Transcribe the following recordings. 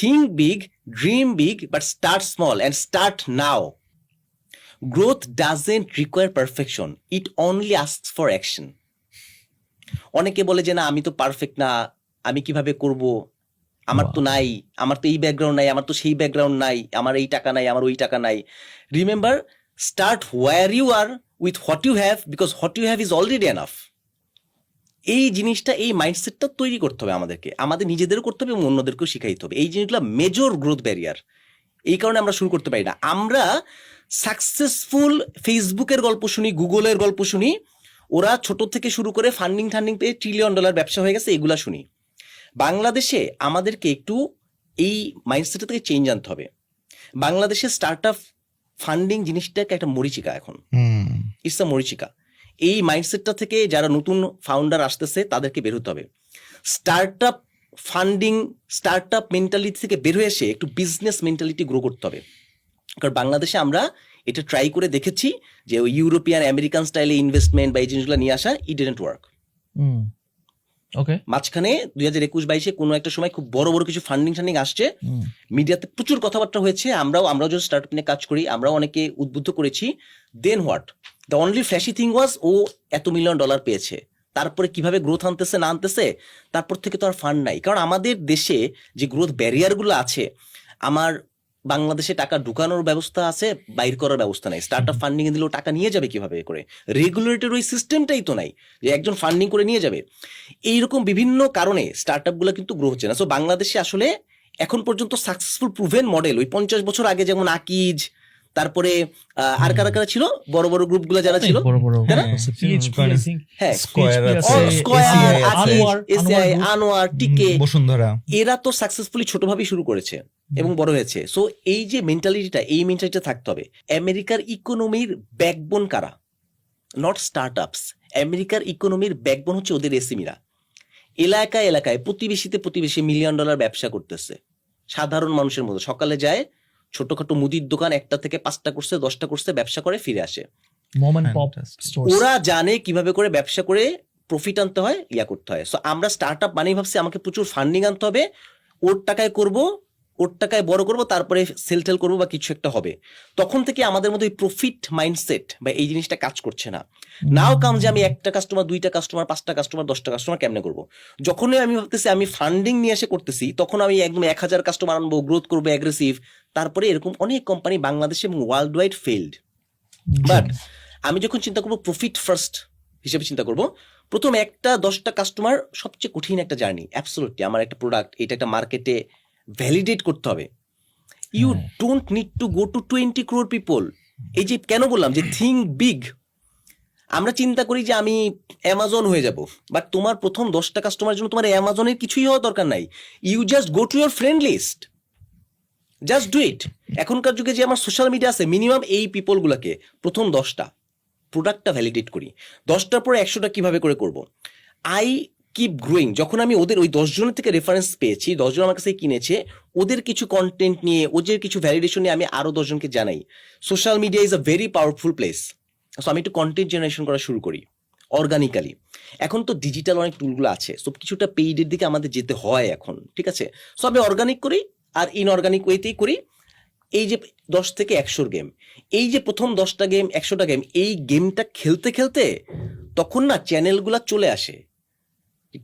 think big, dream big, but start small and start now. Growth doesn't require perfection, it only asks for action. অনেকে বলে যে না আমি তো perfect না। আমি কীভাবে করব? আমার তো নাই। আমার তো এই ব্যাকগ্রাউন্ড নাই। আমার তো সেই ব্যাকগ্রাউন্ড নাই। আমার এই টাকা নাই আমার ওই টাকা নাই। Remember start where you are with what you have because what you have is already enough এই জিনিসটা এই মাইন্ডসেটটা তৈরি করতে হবে আমাদেরকে। আমাদের নিজেদেরও করতে হবে এবং অন্যদেরকেও শিখাইতে হবে। এই জিনিসগুলো মেজর গ্রোথ ব্যারিয়ার এই কারণে আমরা শুরু করতে পারি না। আমরা সাকসেসফুল ফেসবুকের গল্প শুনি গুগলের গল্প শুনি ওরা ছোট থেকে শুরু করে ফান্ডিং টান্ডিং পেয়ে ট্রিলিয়ন ডলার ব্যবসা হয়ে গেছে এগুলা শুনি। বাংলাদেশে আমাদেরকে একটু এই মাইন্ডসেট থেকে চেঞ্জ আনতে হবে। বাংলাদেশে স্টার্ট আপ ফান্ডিং জিনিসটাকে একটা মরিচিকা এখন। হুম। ইটস আ মরিচিকা। এই মাইন্ডসেটটা থেকে যারা নতুন ফাউন্ডার আসতেছে তাদেরকে বের হতে হবে। Start up funding start up mentality থেকে বের হয়ে এসে একটু বিজনেস মেন্টালিটি গ্রো করতে হবে। কারণ বাংলাদেশে আমরা এটা ট্রাই করে দেখেছি যে ওই ইউরোপিয়ান আমেরিকান স্টাইলে ইনভেস্টমেন্ট বা এই জিনিসগুলো নিয়ে আসা ইট ডিডেন্ট ওয়ার্ক ওকে মাঝখানে দুই হাজার একুশ বাইশে কোনো একটা সময় খুব বড় বড় কিছু ফান্ডিং ফান্ডিং আসছে। মিডিয়াতে প্রচুর কথাবার্তা হয়েছে। আমরাও আমরাও যখন স্টার্ট নিয়ে কাজ করি আমরাও অনেকে উদ্বুদ্ধ করেছি। Then what the only flashy thing was ও এত মিলিয়ন ডলার পেয়েছে। তারপরে কীভাবে গ্রোথ আনতেছে, না আনতেছে, তারপর থেকে তো আর ফান্ড নাই। কারণ আমাদের দেশে যে গ্রোথ ব্যারিয়ারগুলো আছে, আমার বাংলাদেশে টাকা ঢুকানোর ব্যবস্থা আছে, বাইর করার ব্যবস্থা নাই। স্টার্ট আপ ফান্ডিং দিলেও টাকা নিয়ে যাবে কীভাবে করে? রেগুলেটর ওই সিস্টেমটাই তো নাই, যে একজন ফান্ডিং করে নিয়ে যাবে। এইরকম বিভিন্ন কারণে স্টার্ট আপগুলো কিন্তু গ্রো হচ্ছে না। সো বাংলাদেশে আসলে এখন পর্যন্ত সাকসেসফুল প্রুভেন মডেল ওই পঞ্চাশ বছর আগে যেমন আকিজ তারপরে আহ, আর কারা কারা ছিল? বড় বড় গ্রুপগুলো যারা ছিল. হ্যাঁ Anwar, ACI Anwar group। Anwar TK Bashundhara. এরা তো সাকসেসফুলি ছোটভাবেই শুরু করেছে এবং বড় হয়েছে। সো এই যে মেন্টালিটিটা এই মেন্টালিটিটা থাকতে হবে। আমেরিকার ইকোনমির ব্যাকবোন কারা? নট স্টার্ট আপস আমেরিকার ইকোনমির ব্যাকবোন হচ্ছে ওদের এসিমিরা এলাকায় এলাকায় প্রতিবেশীতে প্রতিবেশী মিলিয়ন ডলার ব্যবসা করতেছে। সাধারণ মানুষের মতো। সকালে যায় ছোটখাটো মুদির দোকান একটা থেকে পাঁচটা করছে দশটা করছে ব্যবসা করে ফিরে আসে। ওরা জানে কীভাবে করে ব্যবসা করে প্রফিট আনতে হয় ইয়া করতে হয়। সো আমরা স্টার্ট আপ মানেই ভাবছি আমাকে প্রচুর ফান্ডিং আনতে হবে ওর টাকায় করব ওর টাকায় বড় করব তারপরে সেল টেল করব বা কিছু একটা হবে। তখন থেকে আমাদের মধ্যে প্রফিট মাইন্ডসেট বা এই জিনিসটা কাজ করছে না। নাও কাম যে আমি একটা কাস্টমার দুইটা কাস্টমার পাঁচটা কাস্টমার দশটা কাস্টমার কেমনে করব? যখনই আমি ভাবতেছি আমি ফান্ডিং নিয়ে এসে করতেছি তখন আমি একদম এক হাজার কাস্টমার আনব গ্রোথ করব অ্যাগ্রেসিভ তারপরে এরকম অনেক কোম্পানি বাংলাদেশে এবং ওয়ার্ল্ড ওয়াইড ফেইল্ড বাট আমি যখন চিন্তা করব প্রফিট ফার্স্ট হিসেবে চিন্তা করব প্রথম একটা দশটা কাস্টমার সবচেয়ে কঠিন একটা জার্নি অ্যাবসোলুটলি আমার একটা প্রোডাক্ট এটা একটা মার্কেটে ভ্যালিডেট করতে হবে। You. Don't need to go to twenty crore people এই যে কেন বললাম যে থিঙ্ক বিগ আমরা চিন্তা করি যে আমি অ্যামাজন হয়ে যাব। বাট তোমার প্রথম দশটা কাস্টমার জন্য তোমার অ্যামাজনের কিছুই হওয়া দরকার নাই। You just go to your friend list just do it এখনকার যুগে যে আমার সোশ্যাল মিডিয়া আছে মিনিমাম এই পিপলগুলোকে প্রথম দশটা। প্রোডাক্টটা ভ্যালিডেট করি। দশটার পরে একশোটা কীভাবে করে করব? আই কিপ গ্রোয়িং যখন আমি ওদের ওই দশজনের থেকে রেফারেন্স পেয়েছি দশজন আমার কাছে কিনেছে, ওদের কিছু কন্টেন্ট নিয়ে, ওদের কিছু ভ্যালিডেশন নিয়ে আমি আরও দশজনকে জানাই। Social media is a very powerful place so আমি একটু কন্টেন্ট জেনারেশন করা শুরু করি অর্গানিক্যালি এখন তো ডিজিটাল অনেক টুলগুলো আছে সব কিছুটা পেইডের দিকে আমাদের যেতে হয় এখন, ঠিক আছে? সো আমি অর্গানিক করি আর ইনঅর্গানিক ওয়েতেই করি। এই যে দশ থেকে একশোর গেম এই যে প্রথম দশটা গেম একশোটা গেম এই গেমটা খেলতে খেলতে তখন না চ্যানেলগুলা চলে আসে।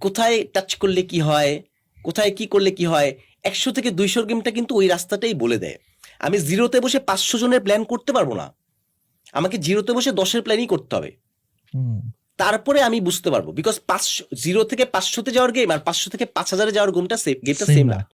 কোথায় টাচ করলে কি হয়? কোথায় কি করলে কি হয়? একশো থেকে দুইশোর গেমটা কিন্তু ওই রাস্তাটাই বলে দেয়। আমি জিরোতে বসে পাঁচশো জনের প্ল্যান করতে পারব না। আমাকে জিরোতে বসে দশের প্ল্যানই করতে হবে। তারপরে আমি বুঝতে পারব। বিকজ পাঁচশো জিরো থেকে পাঁচশোতে যাওয়ার গেম আর পাঁচশো থেকে পাঁচ হাজারে যাওয়ার গেমটা সেম গেমটা সেম না। না।